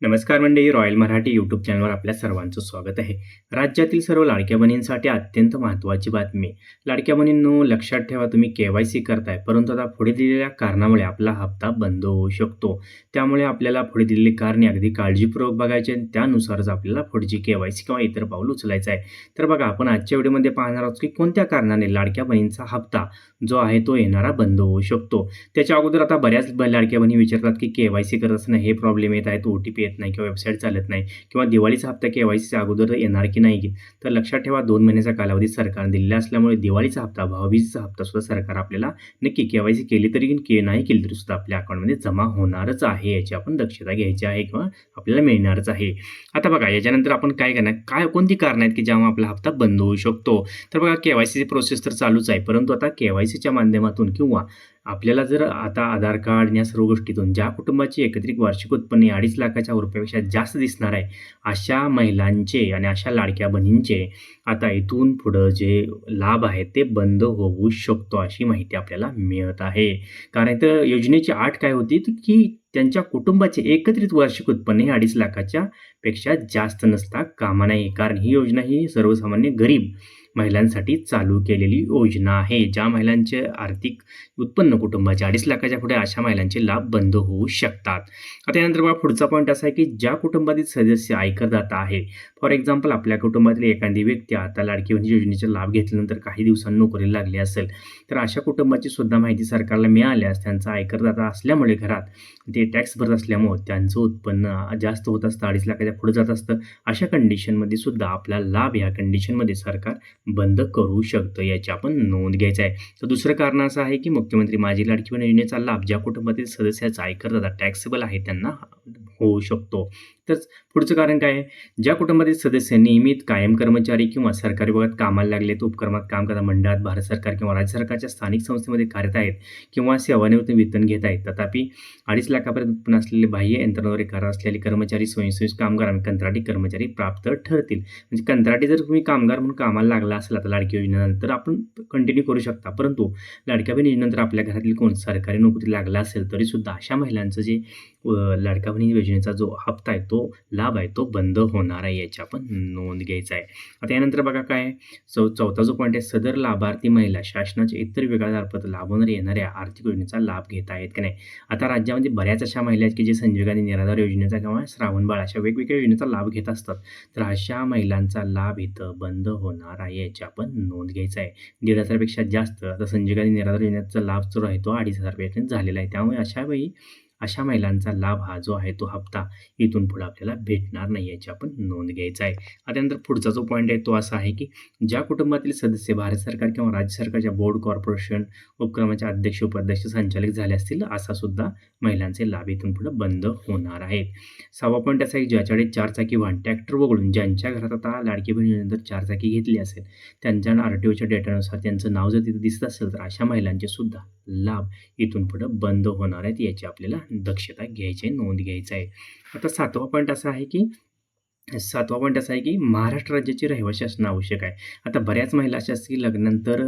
नमस्कार मंडळी royal Marathi YouTube चॅनलवर आपल्या सर्वांचं स्वागत आहे. राज्यातील सर्व लाडक्या बहिणींसाठी अत्यंत महत्त्वाची बातमी. लाडक्या बहिणींनो लक्षात ठेवा तुम्ही के वाय सी करताय परंतु आता पुढे दिलेल्या कारणामुळे आपला हप्ता बंद होऊ शकतो. त्यामुळे आपल्याला पुढे दिलेली कारणे अगदी काळजीपूर्वक बघायची आणि त्यानुसारच आपल्याला पुढची के वाय सी किंवा इतर पाऊल उचलायचं आहे. तर बघा आपण आजच्या व्हिडिओमध्ये पाहणार आहोत की कोणत्या कारणाने लाडक्या बहिणींचा हप्ता जो आहे तो येणारा बंद होऊ शकतो. त्याच्या अगोदर आता बऱ्याच ब- लाडक्या बहिणी विचारतात की के वाय सी करत असताना हे प्रॉब्लेम येत आहेत ओ टी पी येत नाही किंवा वेबसाईट चालत नाही किंवा दिवाळीचा हप्ता के वाय सीच्या अगोदर येणार की नाही तर लक्षात ठेवा दोन महिन्याचा कालावधी सरकारने दिलेला असल्यामुळे दिवाळीचा हप्ता भाऊबीजेचा हप्ता सुद्धा सरकार आपल्याला नक्की के वाय सी केली तरी के नाही केली तरी सुद्धा आपल्या अकाउंटमध्ये जमा होणारच आहे याची आपण दक्षता घ्यायची आहे किंवा आपल्याला मिळणारच आहे. आता बघा याच्यानंतर आपण काय करणार? काय कोणती कारणं आहेत की ज्यामुळे आपला हप्ता बंद होऊ शकतो? तर बघा के वाय सीची प्रोसेस तर चालूच आहे परंतु आता के वाय सीच्या माध्यमातून किंवा आपल्याला जर आता आधार कार्ड या सर्व गोष्टीतून ज्या कुटुंबाची एकत्रित वार्षिक उत्पन्न हे अडीच लाखाच्या रुपयापेक्षा जास्त दिसणार आहे अशा महिलांचे आणि अशा लाडक्या बहिणींचे आता इथून पुढं जे लाभ आहेत ते बंद होऊ शकतो अशी माहिती आपल्याला मिळत आहे. कारण तर योजनेची आठ काय होती? की त्यांच्या कुटुंबाचे एकत्रित वार्षिक उत्पन्न हे अडीच लाखाच्या पेक्षा जास्त नसता कामा नाही कारण ही योजना ही सर्वसामान्य गरीब महिलांसाठी चालू केलेली योजना आहे ज्या महिलांचे आर्थिक उत्पन्न कुटुंबाचे अडीच लाखाच्या पुढे अशा महिलांचे लाभ बंद होऊ शकतात. आता यानंतर बघा पुढचा पॉईंट असा आहे की ज्या कुटुंबातील सदस्य आयकरदाता आहे फॉर एक्झाम्पल आपल्या कुटुंबातील एखादी व्यक्ती आता लाडकी बहीण योजनेचा लाभ घेतल्यानंतर काही दिवसांनी नोकरीला लागली असेल तर अशा कुटुंबाची सुद्धा माहिती सरकारला मिळाल्यास त्यांचा आयकरदाता असल्यामुळे घरात ते टॅक्स भरत असल्यामुळे त्यांचं उत्पन्न जास्त होत असतं अडीच लाखाच्या पुढे जात असतं. अशा कंडिशनमध्ये सुद्धा आपला लाभ या कंडिशनमध्ये सरकार बंद करू शकतं याची आपण नोंद घ्यायचं आहे. तर दुसरं कारण असं आहे की मुख्यमंत्री माझी लाडकी बहीण योजनेचा लाभ ज्या कुटुंबातील सदस्याचा आयकर दादा टॅक्सेबल आहे त्यांना होऊ शकतो. तर पुढचं कारण काय आहे? ज्या कुटुंबातील सदस्य नियमित कायम कर्मचारी किंवा सरकारी विभागात कामाला लागलेत उपक्रमात काम करतात मंडळात भारत सरकार किंवा राज्य सरकारच्या स्थानिक संस्थेमध्ये कार्यरत आहेत किंवा सेवानिवृत्त वेतन घेत आहेत. तथापि अडीच लाखापर्यंत उत्पन्न असलेले बाह्य यंत्रणाद्वारे करत असलेले कर्मचारी स्वयंसेवी कामगार आणि कंत्राटी कर्मचारी प्राप्त ठरतील. म्हणजे कंत्राटी जर तुम्ही कामगार म्हणून कामाला लागला असेल आता लाडकी योजनेनंतर आपण कंटिन्यू करू शकता. परंतु लाडक्या बहीण योजनेनंतर आपल्या घरातील कोण सरकारी नोकरी लागला असेल तरीसुद्धा अशा महिलांचं जे लाडका लाडक्या योजनेचा जो हप्ता आहे तो लाभ आहे तो बंद होणार आहे याची आपण नोंद घ्यायचा आहे. आता यानंतर बघा काय चौ चौथा जो पॉईंट आहे सदर लाभार्थी महिला शासनाच्या इतर वेगळ्या लाभवणार येणाऱ्या आर्थिक योजनेचा लाभ घेत आहेत की नाही? आता राज्यामध्ये बऱ्याच अशा महिला आहेत की जे संजय गांधी निराधार योजनेचा किंवा श्रावणबाळ अशा वेगवेगळ्या योजनेचा लाभ घेत असतात. तर अशा महिलांचा लाभ इथं बंद होणार आहे याची आपण नोंद घ्यायचा आहे. दीड हजारपेक्षा जास्त आता संजय गांधी निराधार योजनेचा लाभ जो आहे तो अडीच हजारपर्यंत झालेला आहे. त्यामुळे अशा वेळी अशा महिलांचा लाभ हा जो आहे तो हप्ता इथून पुढे आपल्याला भेटणार नाही याची आपण नोंद घ्यायचा आहे. आता त्यानंतर पुढचा जो पॉईंट आहे तो असा आहे की ज्या कुटुंबातील सदस्य भारत सरकार किंवा राज्य सरकारच्या बोर्ड कॉर्पोरेशन उपक्रमाचे अध्यक्ष उपाध्यक्ष संचालक झाले असतील असा सुद्धा महिलांचे लाभ इथून पुढे बंद होणार आहेत. सहावा पॉईंट असा आहे की ज्याच्याकडे चारचाकी वाहन ट्रॅक्टर वगळून ज्यांच्या घरात आता लाडकी बहिणीनंतर योजनेनंतर चारचाकी घेतली असेल त्यांच्या आर टी ओच्या डेटानुसार त्यांचं नाव जर तिथे दिसत असेल तर अशा महिलांचे सुद्धा लाभ इथून पुढे बंद होणार आहेत याची आपल्याला दक्षता घ्यायची आहे नोंद घ्यायचा आहे. आता सातवा पॉईंट असा आहे की सातवा पॉईंट असा आहे की महाराष्ट्र राज्याची रहिवाशी असणं आवश्यक आहे. आता बऱ्याच महिला अशा असतील की लग्नानंतर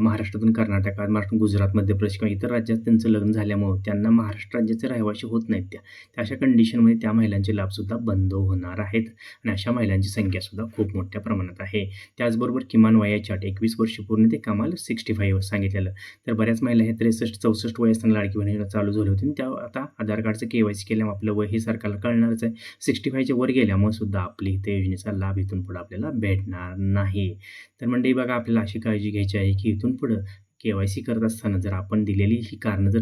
महाराष्ट्रातून कर्नाटकात महाराष्ट्र गुजरात मध्य प्रदेश किंवा इतर राज्यात त्यांचं लग्न झाल्यामुळं त्यांना महाराष्ट्र राज्याचे रहिवाशी होत नाहीत त्या. त्या अशा कंडिशनमध्ये त्या महिलांचे लाभसुद्धा बंद होणार आहेत आणि अशा महिलांची संख्यासुद्धा खूप मोठ्या प्रमाणात आहे. त्याचबरोबर किमान वयाच्या अट एकवीस वर्ष पूर्ण ते कमाल सिक्स्टी फाईव्ह सांगितलेलं. तर बऱ्याच महिला हे त्रेसष्ट चौसष्ट वय असताना लाडकी बहिणी चालू झाली होती आणि त्या आता आधार कार्डचं के वाय सी केल्यामुळे आपलं वय हे सरकारला कळणारच आहे. सिक्स्टी फायच्या वर गेल्यामुळे सुद्धा आपली त्या योजनेचा लाभ इथून पुढे आपल्याला भेटणार नाही. तर म्हणजे बघा आपल्याला अशी काळजी घ्यायची आहे की इथून पुढं के वाय सी करत असताना जर आपण दिलेली ही कारणं जर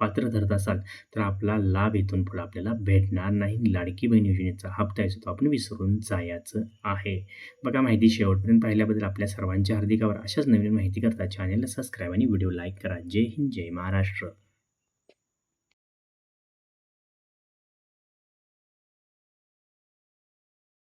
पात्र धरत असाल तर आपला लाभ इथून पुढे आपल्याला भेटणार नाही. लाडकी बहीण योजनेचा हप्ता आहे तो आपण विसरून जायचं आहे. बघा माहिती शेवटपर्यंत पाहिल्याबद्दल आपल्या सर्वांच्या हार्दिकावर अशाच नवीन माहिती करता चॅनेलला सबस्क्राईब आणि व्हिडिओ लाईक करा. जय हिंद जय महाराष्ट्र.